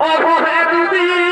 of everything.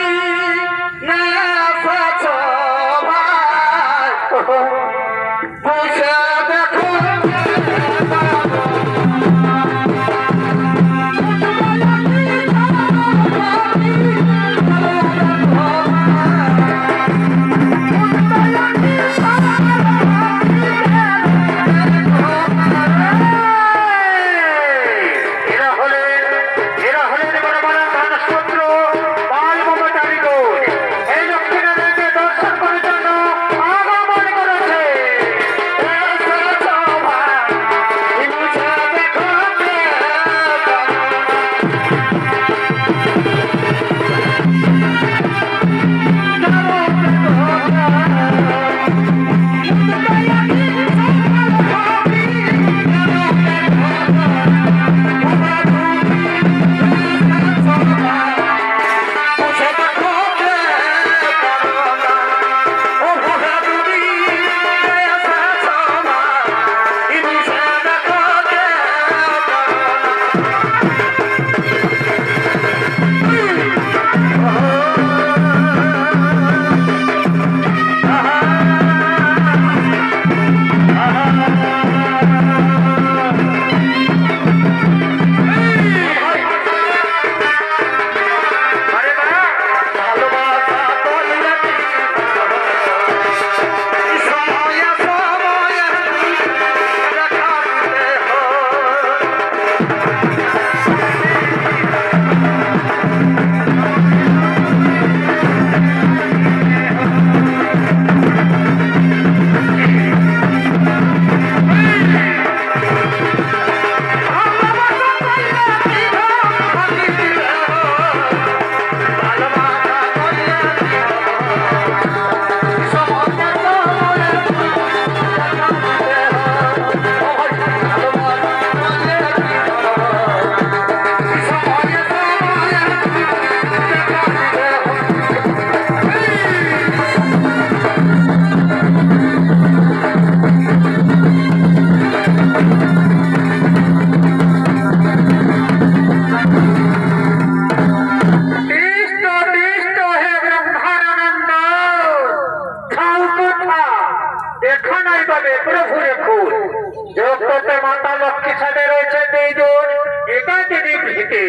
জগতে মাতা লক্ষ্মী সাথে রয়েছে দুইজন এটা তিনি ভীতে।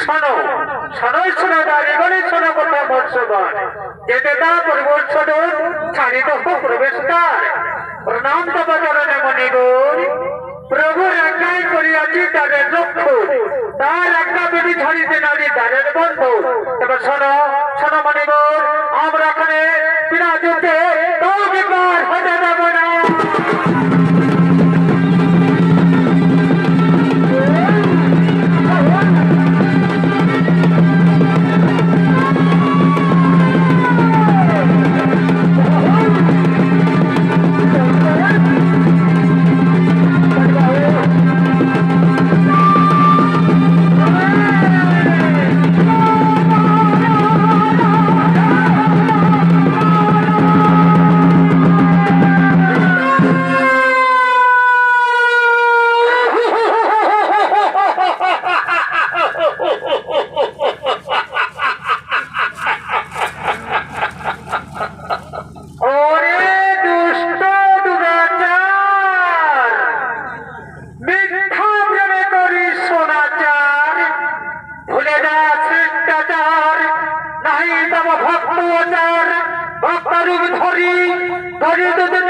শোনো শোনো শোনো দারিগণে শোনো কথা বর্ষগণ যেতে তা পরিবর্ষণ ছাড়িত প্রবেশ তার প্রণাম তপচরণে মনিগুণ প্রভু রাখাই করিয়াছি তাদের লক্ষ্য। তার একটা দুটি ছাড়িতে নারী তাদের বন্ধু। এবার শোনো শোনো মনে আমরা এখানে বিনা রূপ ধরি ধরি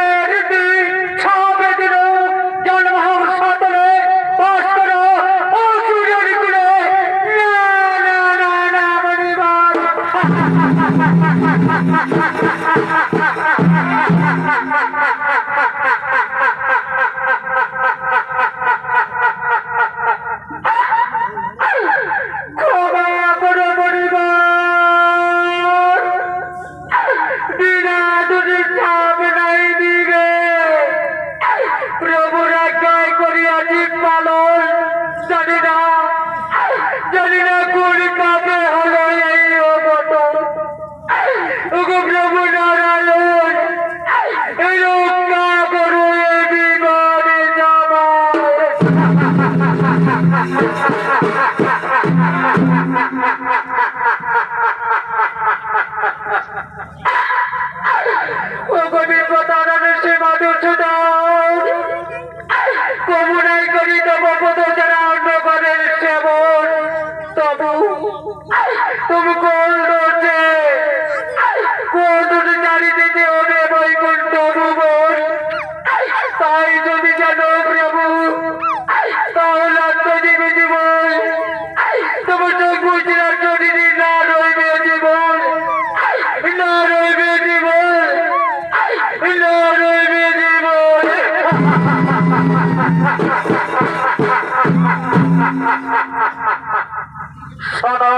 শোনো।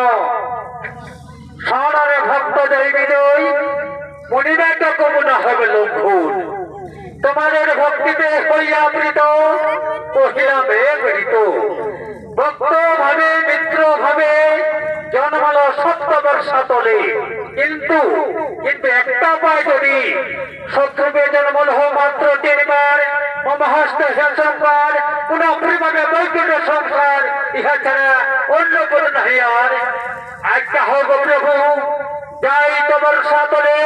শোনরে ভক্ত বিজয় মনিবেটা কমনা হবে লঙ্ঘন তোমাদের ভক্তিতে হইয়াবৃত কহিলামে গৃহীত। ভক্ত ভাবে মিত্র ভাবে জন্মাল সপ্তবর্ষা তলে কিন্তু কিন্তু একটা পায় যদি শত্রুকে জন্মল মাত্র তিনবার মমহস্ত সংসার কোন পরিমাণে বৈকুণ্ঠ সংসার, ইহা ছাড়া অন্য কোন নাই আর। একটা হোক প্রভু, যাই তোমার সাতরে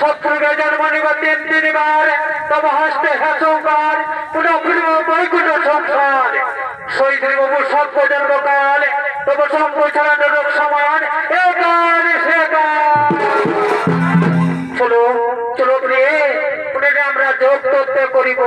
শত্রুকে জন্ম নিব তিন তিনবার, তব হস্তে কোন পরিমাণ বৈকুণ্ঠ সংসার। শহীদের বাবু সত্য জন্মকাল, তব সম্প্রচার নরক সমান একার সে চলো চলো রে আমরা যোগ করতে করিব